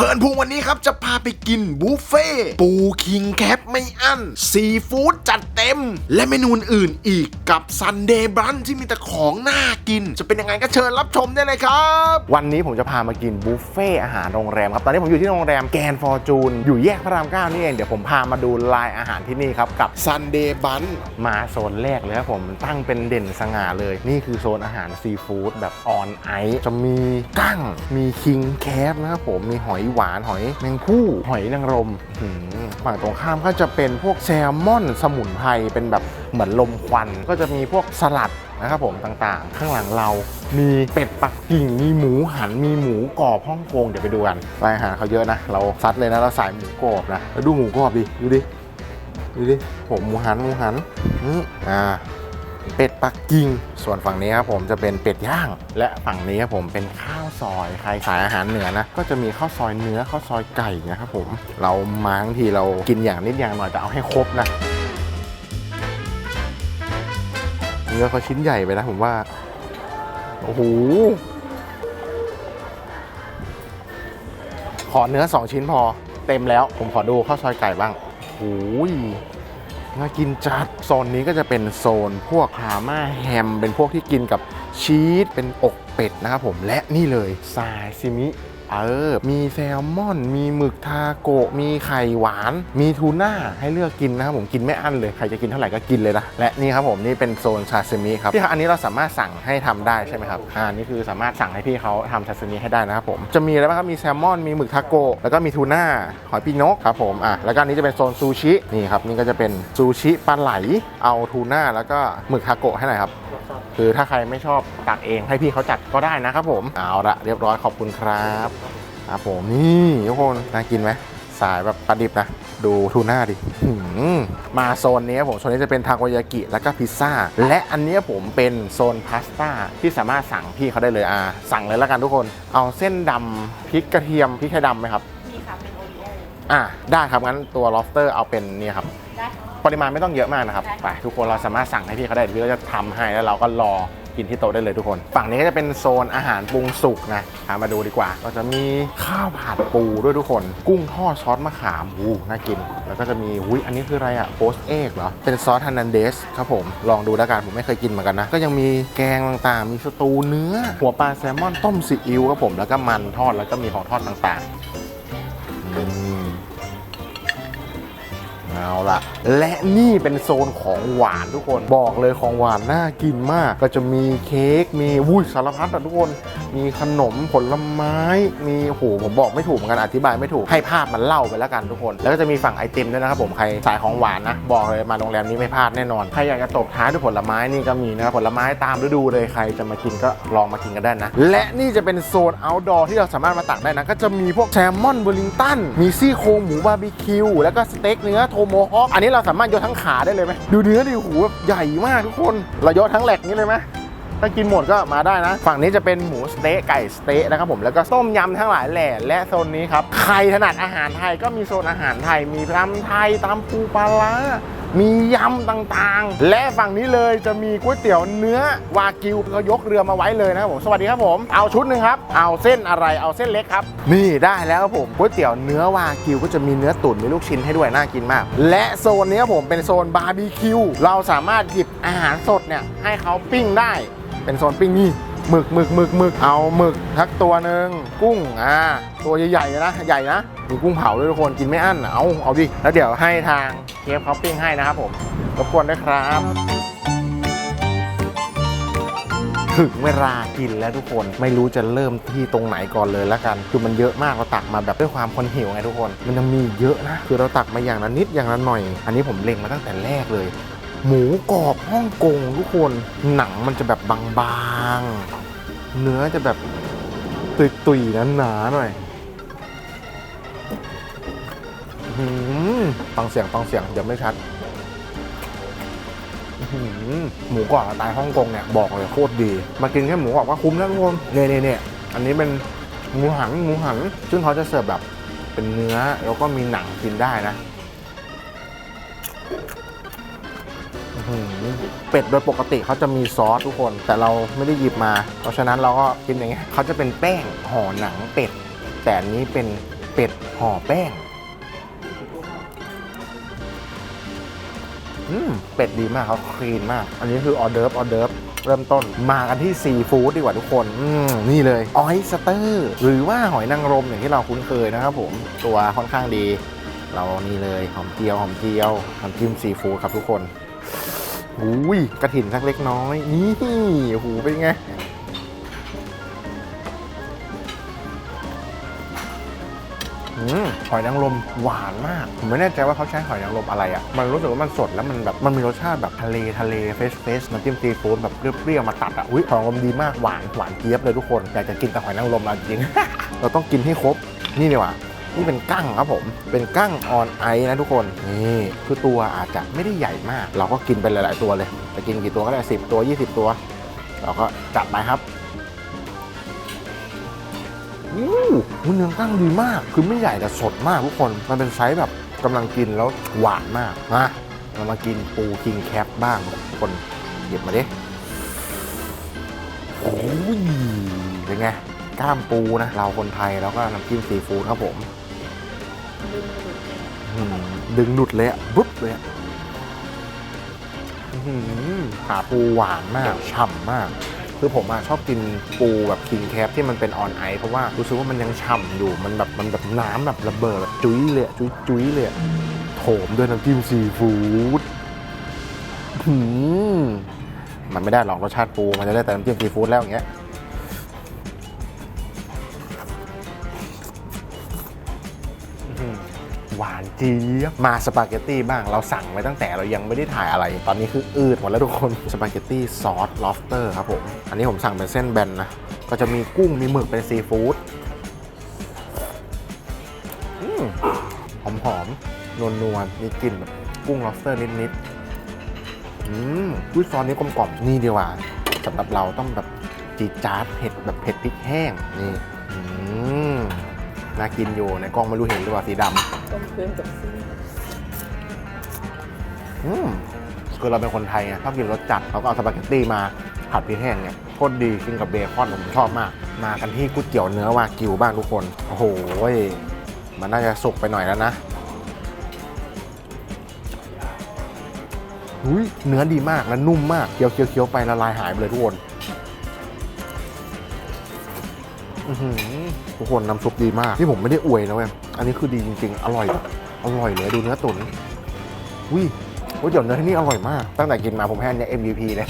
เพลินพุงวันนี้ครับ จะพาไปกินบุฟเฟ่ต์ปูคิงแคปไม่อั้นซีฟู้ดจัดเต็ม และเมนูอื่นๆอีกกับซันเดย์บรันที่มีแต่ของน่ากิน จะเป็นยังไงก็เชิญรับชมได้เลยครับ วันนี้ผมจะพามากินบุฟเฟ่ต์อาหารโรงแรมครับ ตอนนี้ผมอยู่ที่โรงแรมแกรนด์ฟอร์จูนอยู่แยกพระรามเก้านี่เอง เดี๋ยวผมพามาดูลายอาหารที่นี่ครับกับซันเดย์บันมาโซนแรกเลยครับผมตั้งเป็นเด่นสง่าเลย นี่คือโซนอาหารซีฟู้ดแบบออนไอซ์จะมีกั้งมีคิงแคปนะครับผมมีหอยหวานหอยแมงผู้หอยนางรมอื้อหือฝั่งตรงข้ามก็จะเป็นพวกแซลมอนสมุนไพรเป็นแบบเหมือนลมควัน ก็จะมีพวกสลัดนะครับผมต่างๆ ข้างหลังเรามีเป็ดปักกิ่งมีหมูหันมีหมูกรอบฮ่องกงเดี๋ยวไปดูกันรายอาหารเขาเยอะนะ เราซัดเลยนะเราสายหมูกรอบนะแล้วดูหมูกรอบดิดูดิดูดิผมหมูหันหมูหันอืมอ่า เป็ดปักกิ่ง ส่วนฝั่งนี้ครับผมจะเป็นเป็ดย่าง และฝั่งนี้ครับผมเป็นข้าวซอยใครสายอาหารเหนือนะ ก็จะมีข้าวซอยเนื้อข้าวซอยไก่นะครับผม เรามาทั้งทีเรากินอย่างนิดอย่างหน่อยแต่เอาให้ครบนะ เนื้อเขาชิ้นใหญ่ไปนะผมว่า โอ้โห ขอเนื้อ2ชิ้นพอ เต็มแล้ว ผมขอดูข้าวซอยไก่บ้างโอ้ย น่ากินจัดโซนนี้ก็จะเป็นโซนพวกฮาม่าแฮม เป็นพวกที่กินกับชีสเป็นอกเป็ดนะครับผมและนี่เลยซาซิมิ เออ มีแซลมอน มีหมึกทาโกะ มีไข่หวาน มีทูน่าให้เลือกกินนะครับผมกินไม่อั้นเลยใครจะกินเท่าไหร่ก็กินเลยนะ และนี่ครับผมนี่เป็นโซนซาซิมิครับพี่ครับอันนี้เราสามารถสั่งให้ทำได้ใช่ไหมครับอ่านี่คือสามารถสั่งให้พี่เขาทำซาซิมิให้ได้นะครับผมจะมีอะไรบ้างครับมีแซลมอนมีหมึกทาโกะแล้วก็มีทูน่าหอยปีนกครับผมอะแล้วก็นนี้จะเป็นโซนซูชินี่ครับนี่ก็จะเป็นซูชิปลาไหลเอาทูน่าแล้วก็หมึกทาโกะให้หน่อยครับคือถ้าใครไม่ชอบตักเองให้พี่เขาจัดก็ได้นะครับผมเอาละเรียบร้อยขอบคุณครับ ครับผมนี่ทุกคนน่ากินไหมสายแบบปลาดิบนะ ดูทูน่าดิหืมมาโซนนี้ครับผมโซนนี้จะเป็นทาโกยากิแล้วก็พิซซ่า และอันนี้ผมเป็นโซนพาสต้าที่สามารถสั่งพี่เขาได้เลยอ่าสั่งเลยแล้วกันทุกคน เอาเส้นดำพริกกระเทียมพริกไทยดำไหมครับ มีค่ะเป็นโอริโออ่าได้ครับงั้นตัว lobster เอาเป็นนี่ครับ ได้ค่ะปริมาณไม่ต้องเยอะมากนะครับได้ไป ทุกคนเราสามารถสั่งให้พี่เขาได้เดี๋ยวพี่เขาจะทำให้แล้วเราก็รอ กินที่โต๊ะได้เลยทุกคน ฝั่งนี้ก็จะเป็นโซนอาหารปรุงสุกนะามาดูดีกว่า ก็จะมีข้าวผัดปูด้วยทุกคน กุ้งทอดซอสมะขามอู้น่ากิน แล้วก็จะมีอุ้ยอันนี้คืออะไรอะโพสเอกเหรอ เป็นซอสฮันนันเดสครับผม ลองดูแล้วกันผมไม่เคยกินเหมือนกันนะ ก็ยังมีแกงต่างๆ มีสตูเนื้อ หัวปลาแซลมอนต้มซีอิ๊วครับผม แล้วก็มันทอดแล้วก็มีของทอดต่างๆอืม เอาละและนี่เป็นโซนของหวานทุกคนบอกเลยของหวานน่ากินมาก ก็จะมีเค้กมีวุ้ยสารพัดอะทุกคน มีขนมผลไม้ มีโหผมบอกไม่ถูกเหมือนกันอธิบายไม่ถูกให้ภาพมันเล่าไปแล้วกันทุกคน แล้วก็จะมีฝั่งไอติมด้วยนะครับผมใครสายของหวานนะ บอกเลยมาโรงแรมนี้ไม่พลาดแน่นอนใครอยากจะตบท้ายด้วยผลไม้นี่ก็มีนะครับผลไม้ตามฤดูเลยใครจะมากินก็ลองมากินกันได้นะ และนี่จะเป็นโซน outdoor ที่เราสามารถมาตักได้นะก็จะมีพวกแซลมอนเวลลิงตันมีซี่โครงหมูบาร์บีคิวแล้วก็สเต็กเนื้อโทโมฮอคอันนี้เราสามารถยกทั้งขาได้เลยไหมดูเนื้อดิหูแบบใหญ่มากทุกคนเรายกทั้งแหลกนี้เลยไหมถ้ากินหมดก็มาได้นะ ฝั่งนี้จะเป็นหมูสเต๊ะไก่สเต๊ะนะครับผมแล้วก็ต้มยำทั้งหลายแหล่และโซนนี้ครับใครถนัดอาหารไทยก็มีโซนอาหารไทยมีตำไทยตำปูปลาร้า มียำต่างๆ และฝั่งนี้เลยจะมีก๋วยเตี๋ยวเนื้อวากิวเขายกเรือมาไว้เลยนะครับผมสวัสดีครับผม เอาชุดหนึ่งครับ เอาเส้นอะไรเอาเส้นเล็กครับ นี่ได้แล้วครับผมก๋วยเตี๋ยวเนื้อวากิวก็จะมีเนื้อตุ๋นมีลูกชิ้นให้ด้วยน่ากินมาก และโซนนี้ครับผมเป็นโซนบาร์บีคิวเราสามารถหยิบอาหารสดเนี่ยให้เขาปิ้งได้ เป็นโซนปิ้งนี่ หมึกหมึกหมึกหมึกเอาหมึกทักตัวหนึ่งกุ้งอ่าตัวใหญ่ๆนะใหญ่นะมีกุ้งเผาด้วยทุกคนกินไม่อั้นเอาเอาดิแล้วเดี๋ยวให้ทางเชฟเขาปิ้งให้นะครับผมรบกวนด้วยครับถึงเวลากินแล้วทุกคนไม่รู้จะเริ่มที่ตรงไหนก่อนเลยล้วกัน คือมันเยอะมากเราตักมาแบบด้วยความคนหิวไงทุกคน มันยังมีเยอะนะ คือเราตักมาอย่างละนิดอย่างละหน่อย อันนี้ผมเล็งมาตั้งแต่แรกเลย หมูกรอบฮ่องกงทุกคนหนังมันจะแบบบางๆ เนื้อจะแบบตุยๆหนาๆหน่อยฟังเสียงฟังเสียงเดี๋ยวไม่ชัดหมูกรอบสไตล์ฮ่องกงเนี่ยบอกเลยโคตรดี มากินแค่หมูกรอบก็คุ้มแล้วทุกคนเนี่ยเนี่ยเนี่ยอันนี้เป็นหมูหันหมูหัน ซึ่งเขาจะเสิร์ฟแบบเป็นเนื้อแล้วก็มีหนังกินได้นะ เป็ดโดยปกติเขาจะมีซอสทุกคน แต่เราไม่ได้หยิบมา เพราะฉะนั้นเราก็กินอย่างเงี้ยเขาจะเป็นแป้งห่อหนังเป็ด แต่อันนี้เป็นเป็ดห่อแป้งอืมเป็ดดีมากเขาคลีนมาก อันนี้คือออเดิร์ฟออเดิร์ฟเริ่มต้นมากันที่ซีฟู้ดดีกว่าทุกคน อืมนี่เลยออยสเตอร์หรือว่าหอยนางรมอย่างที่เราคุ้นเคยนะครับผมตัวค่อนข้างดี เรานี่เลยหอมเจียวหอมเจียวน้ำจิ้มซีฟู้ดครับทุกคน อุ้ยกระถิ่นสักเล็กน้อย นี่โอ้โหเป็นไง อืมหอยนางรมหวานมาก ผมไม่แน่ใจว่าเขาใช้หอยนางรมอะไรอะ่ะ มันรู้สึกว่ามันสดแล้วมันแบบ มันมีรสชาติแบบทะเลทะเลเฟสเฟสน้ำจิ้มซีฟู้ดแบบเปรี้ยวๆมาตัดอะ่ะ อุ้ยหอยนางรมดีมากหวานหวานเจี๊ยบเลยทุกคน อยากจะกินแต่หอยนางรมแล้วจริง เราต้องกินให้ครบ นี่ดีกว่า นี่เป็นกั้งครับผม เป็นกั้งออนไอนะทุกคน นี่ คือตัวอาจจะไม่ได้ใหญ่มาก เราก็กินไปหลาย ๆ ตัวเลยจะกินกี่ตัวก็ได้สิบตัว 20 ตัว เราก็จัดไปครับอู้หูเนื้อกั้งดีมาก คือไม่ใหญ่แต่สดมากทุกคน มันเป็นไซส์แบบกำลังกินแล้วหวานมากมาเรามากินปูคิงแคปบ้างทุกคน หยิบมาดิโอ้ยเป็นไงกล้ามปูนะ เราคนไทยแล้วก็น้ำจิ้มซีฟู้ดครับผม อืมดึงหลุดเลยอะบุ๊บเลยอะอื้อหือขาปูหวานมาก ฉ่ำมาก คือผมอะชอบกินปูแบบคิงแคปที่มันเป็นออนไอเพราะว่ารู้สึกว่ามันยังฉ่ำอยู่ มันแบบมันแบบน้ำแบบระเบิดแบบจุ้ยเลยอะจุ้ยจุ้ยเลยอะโถมด้วยน้ำจิ้มซีฟู้ดหืมมันไม่ได้หรอกรสชาติปู มันจะได้แต่น้ำจิ้มซีฟู้ดแล้วอย่างเงี้ย หวานเจี๊ยบมาสปาเกตตี้บ้างเราสั่งไว้ตั้งแต่เรายังไม่ได้ถ่ายอะไร ตอนนี้คืออืดหมดแล้วทุกคนสปาเกตตี้ซอสลอฟเตอร์ครับผมอันนี้ผมสั่งเป็นเส้นแบนนะก็จะมีกุ้งมีหมึกเป็นซีฟู้ดหอมหอมนวลนวลๆมีกลิ่นแบบกุ้งลอฟเตอร์นิดๆอืมอุ้ยซอสนี้กลมกล่อมนี่ดีกว่าสำหรับเราต้องแบบจีดจ๊าดเผ็ดแบบเผ็ดพริกแห้งนี่อืม น่ากินอยู่ในกล้องไม่รู้เห็นหรือเปล่าสีดำต้มเค็มกับซีอืมคือเราเป็นคนไทยไงชอบกินรสจัดเราก็เอาสปาเกตตี้มาผัดพริกแห้งเนี่ยโคตรดีกินกับเบคอนผมชอบมาก มากันที่ก๋วยเตี๋ยวเนื้อวากิวบ้างทุกคน โอ้โหมันน่าจะสุกไปหน่อยแล้วนะอุ้ยเนื้อดีมากและนุ่มมากเคี้ยวเคี้ยวเคี้ยวไปละลายหายไปเลยทุกคน ทุกคนน้ำซุปดีมากที่ผมไม่ได้อวยนะเว้ยอันนี้คือดีจริงๆ อร่อยแบบอร่อยเลยดูเนื้อตุ๋นอุ้ยก๋วยเตี๋ยวเนื้อที่นี่อร่อยมาก ตั้งแต่กินมาผมให้อันเนี้ย MVP เลย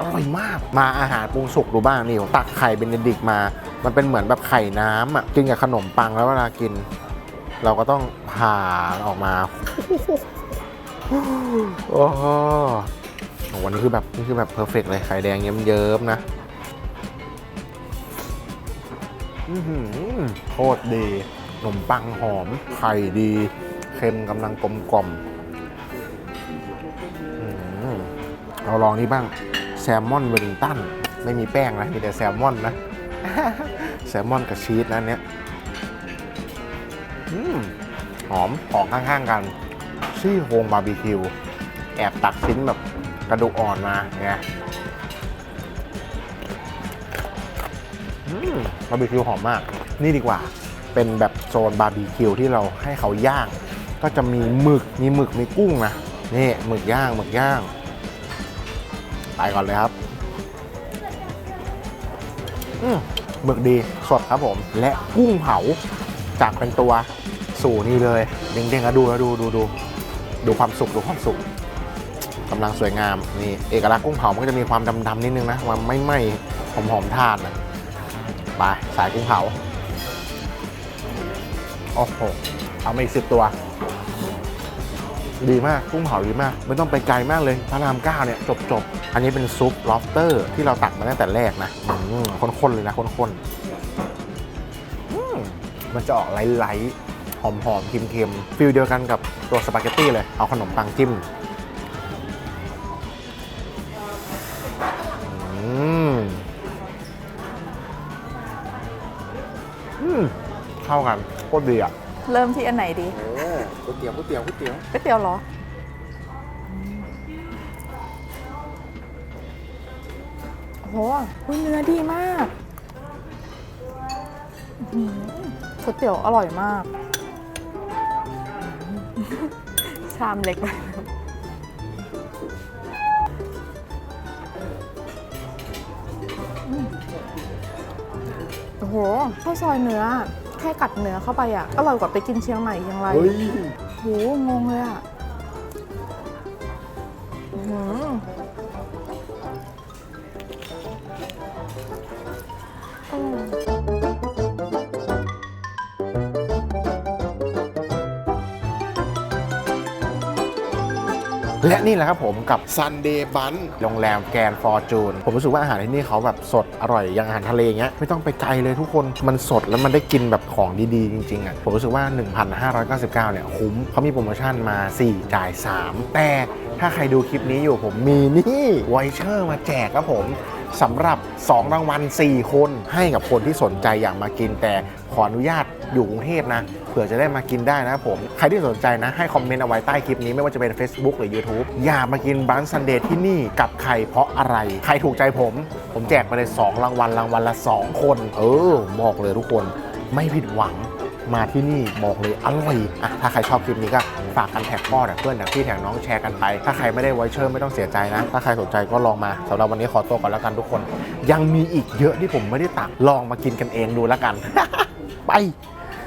อร่อยมาก มาอาหารปรุงสุกดูบ้างนี่ผมตักไข่เบนเดดิกต์มา มันเป็นเหมือนแบบไข่น้ำอะกินกับขนมปังแล้วเวลากิน เราก็ต้องผ่าออกมาโอ้โหวันนี้คือแบบนี่คือแบบเพอร์เฟกเลยไข่แดงเยิ้มๆนะ โคตรดีขนมปังหอม ไข่ดี เค็มกำลังกลมกล่อมเราลองนี่บ้าง แซลมอนเวลลิงตัน ไม่มีแป้งนะ มีแต่แซลมอนนะ แซลมอนกับชีสนะอันเนี้ยอืมหอมของข้างๆกัน ซี่โครงบาร์บีคิว แอบตักชิ้นแบบกระดูกอ่อนมาไง บาร์บีคิวหอมมาก นี่ดีกว่า เป็นแบบโซนบาร์บีคิวที่เราให้เขาย่าง ก็จะมีหมึก มีหมึก มีกุ้งนะ นี่หมึกย่าง หมึกย่าง ไปก่อนเลยครับอืมหมึกดี สดครับผม และกุ้งเผา จากเป็นตัวสู่นี่เลย เด้งๆอะดูแล้วดูดูดู ดูความสุก ดูความสุกกำลังสวยงาม นี่ เอกลักษณ์กุ้งเผา มันก็จะมีความดำๆนิดนึงนะ ความไม่ไหม้หอมๆทานนะ ไปสายกุ้งเผา โอ้โห เอามาอีกสิบตัว ดีมากกุ้งเผาดีมาก ไม่ต้องไปไกลมากเลยพระรามเก้าเนี่ยจบจบอันนี้เป็นซุปล็อบสเตอร์ที่เราตักมาตั้งแต่แรกนะอืมข้นๆเลยนะข้นๆอืมมันจะออกไลท์ๆหอมๆเค็มๆฟิลเดียวกันกับตัวสปาเกตตี้เลย เอาขนมปังจิ้ม อืมเข้ากันโคตรดีอะเริ่มที่อันไหนดีโอ้ก๋วยเตี๋ยวก๋วยเตี๋ยวก๋วยเตี๋ยวก๋วยเตี๋ยวเหรอ โอ้โหอุ๊ยเนื้อดีมากอื้อหือก๋วยเตี๋ยวอร่อยมากชามเล็กไป โอ้โหข้าวซอยเนื้อ แค่กัดเนื้อเข้าไปอะ อร่อยกว่าไปกินเชียงใหม่เชียงรายเฮ้ยโหงงเลยอะอื้อหืออร่ และนี่แหละครับผมกับ Sunday Bun โรงแรมแกรนฟอร์จูนผมรู้สึกว่าอาหารที่นี่เขาแบบสดอร่อยอย่างอาหารทะเลเงี้ยไม่ต้องไปไกลเลยทุกคนมันสดแล้วมันได้กินแบบของดีๆ จริงๆอะผมรู้สึกว่า 1,599 เนี่ยคุ้มเขามีโปรโมชั่นมา 4 จ่าย 3 แต่ถ้าใครดูคลิปนี้อยู่ผมมีนี่ไวเชอร์มาแจกครับผมสำหรับ 2 รางวัล 4 คนให้กับคนที่สนใจอยากมากินแต่ข ออนุญาตอยู่กรุงเทพนะเผื่อจะได้มากินได้นะครับผม ใครที่สนใจนะให้คอมเมนต์เอาไว้ใต้คลิปนี้ไม่ว่าจะเป็น Facebook หรือ YouTube อยากมากินบันซันเดย์ที่นี่กับใครเพราะอะไร ใครถูกใจผม ผมแจกไปเลย2รางวัลรางวัลละ 2 คน เออ บอกเลยทุกคนไม่ผิดหวังมาที่นี่บอกเลยอร่อยอะถ้าใครชอบคลิปนี้ก็ฝากกันแท็กพ่อแท็กเพื่อนแท็กพี่แท็กน้องแชร์กันไป ถ้าใครไม่ได้ไวเชอร์ไม่ต้องเสียใจนะ ถ้าใครสนใจก็ลองมาสำหรับวันนี้ขอตัวก่อนแล้วกันทุกคน ยังมีอีกเยอะที่ผมไม่ได้ตักลองมากินกันเองดูแล้วกัน ไป